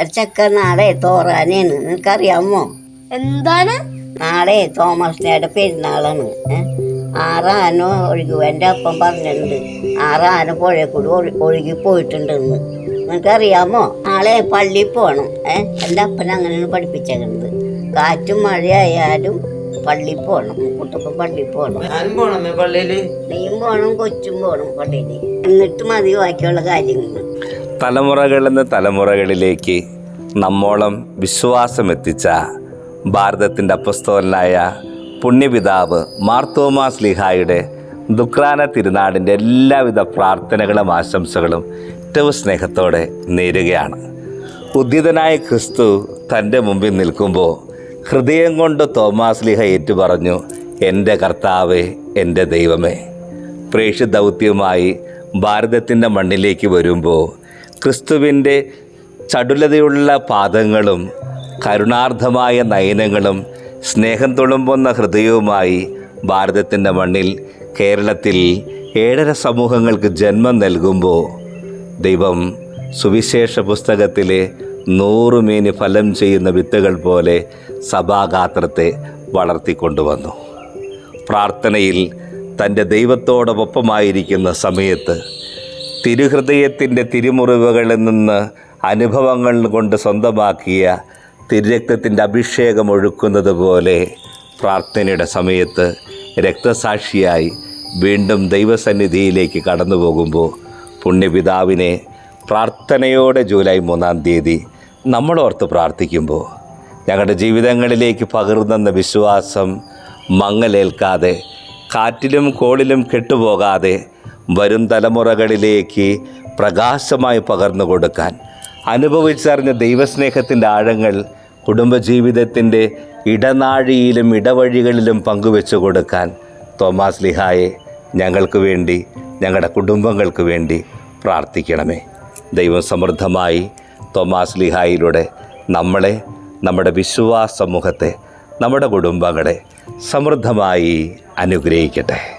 ഒരു ചെക്കൻ നാളെ തോറാനാണ് നിനക്കറിയാമോ? എന്താണ്? നാളെ തോമസിനയുടെ പെരുന്നാളാണ്? ആറാന ഒഴുകി. എന്റെ അപ്പം പറഞ്ഞിട്ടുണ്ട്. ആറാന പുഴയിൽ കൂടി ഒഴു- ഒഴുകി പോയിട്ടുണ്ടെന്ന്. നിനക്കറിയാമോ? നാളെ പള്ളിയിൽ പോകണം ഏഹ് എന്റെ അപ്പൻ അങ്ങനെയാണ് പഠിപ്പിച്ചേക്കുന്നത് കാറ്റും മഴയായാലും പള്ളിയിൽ പോകണം കുട്ടപ്പം പള്ളിയിൽ പോകണം നീയും പോകണം കൊച്ചും പോകണം പള്ളിയിൽ എന്നിട്ട് മതി ബാക്കിയുള്ള കാര്യങ്ങൾ തലമുറകളിൽ നിന്ന് തലമുറകളിലേക്ക് നമ്മോളം വിശ്വാസമെത്തിച്ച ഭാരതത്തിന്റെ അപ്പസ്തോലനായ പുണ്യപിതാവ് മാർത്തോമാസ് ലിഹായുടെ ദുക്രാന തിരുനാടിന്റെ എല്ലാവിധ പ്രാർത്ഥനകളും ആശംസകളും ഏറ്റവും സ്നേഹത്തോടെ നേരുകയാണ്. ഉദ്ധിതനായ ക്രിസ്തു തന്റെ മുമ്പിൽ നിൽക്കുമ്പോൾ ഹൃദയം കൊണ്ട് തോമാസ് ലിഹ ഏറ്റുപറഞ്ഞു എന്റെ കർത്താവേ എന്റെ ദൈവമേ. പ്രേക്ഷ ദൗത്യവുമായി ഭാരതത്തിന്റെ മണ്ണിലേക്ക് വരുമ്പോൾ ക്രിസ്തുവിന്റെ ചടുലതയുള്ള പാദങ്ങളും കരുണാർദ്ധമായ നയനങ്ങളും സ്നേഹം തുളുമ്പുന്ന ഹൃദയവുമായി ഭാരതത്തിന്റെ മണ്ണിൽ കേരളത്തിൽ ഏഴര സമൂഹങ്ങൾക്ക് ജന്മം നൽകുമ്പോൾ ദൈവം സുവിശേഷ പുസ്തകത്തിലെ നൂറുമേനി ഫലം ചെയ്യുന്ന വിത്തുകൾ പോലെ സഭാഗാത്രത്തെ വളർത്തിക്കൊണ്ടുവന്നു. പ്രാർത്ഥനയിൽ തന്റെ ദൈവത്തോടൊപ്പമായിരിക്കുന്ന സമയത്ത് തിരുഹൃദയത്തിന്റെ തിരുമുറിവുകളിൽ നിന്ന് അനുഭവങ്ങൾ കൊണ്ട് സ്വന്തമാക്കിയ തിരുരക്തത്തിന്റെ അഭിഷേകം ഒഴുക്കുന്നത് പോലെ പ്രാർത്ഥനയുടെ സമയത്ത് രക്തസാക്ഷിയായി വീണ്ടും ദൈവസന്നിധിയിലേക്ക് കടന്നു പോകുമ്പോൾ പുണ്യപിതാവിനെ പ്രാർത്ഥനയോടെ ജൂലൈ മൂന്നാം തീയതി നമ്മളോർത്ത് പ്രാർത്ഥിക്കുമ്പോൾ ഞങ്ങളുടെ ജീവിതങ്ങളിലേക്ക് പകർന്നെന്ന വിശ്വാസം മങ്ങലേൽക്കാതെ കാറ്റിലും കോളിലും കെട്ടുപോകാതെ വരും തലമുറകളിലേക്ക് പ്രകാശമായി പകർന്നു കൊടുക്കാൻ. അനുഭവിച്ചറിഞ്ഞ ദൈവസ്നേഹത്തിന്റെ ആഴങ്ങൾ കുടുംബജീവിതത്തിന്റെ ഇടനാഴിയിലും ഇടവഴികളിലും പങ്കുവെച്ചു കൊടുക്കാൻ തോമാസ് ലിഹായെ ഞങ്ങൾക്ക് വേണ്ടി ഞങ്ങളുടെ കുടുംബങ്ങൾക്ക് വേണ്ടി പ്രാർത്ഥിക്കണമേ. ദൈവം സമൃദ്ധമായി തോമാസ് ലിഹായിലൂടെ നമ്മളെ നമ്മുടെ വിശ്വാസ സമൂഹത്തെ നമ്മുടെ കുടുംബങ്ങളെ സമൃദ്ധമായി അനുഗ്രഹിക്കട്ടെ.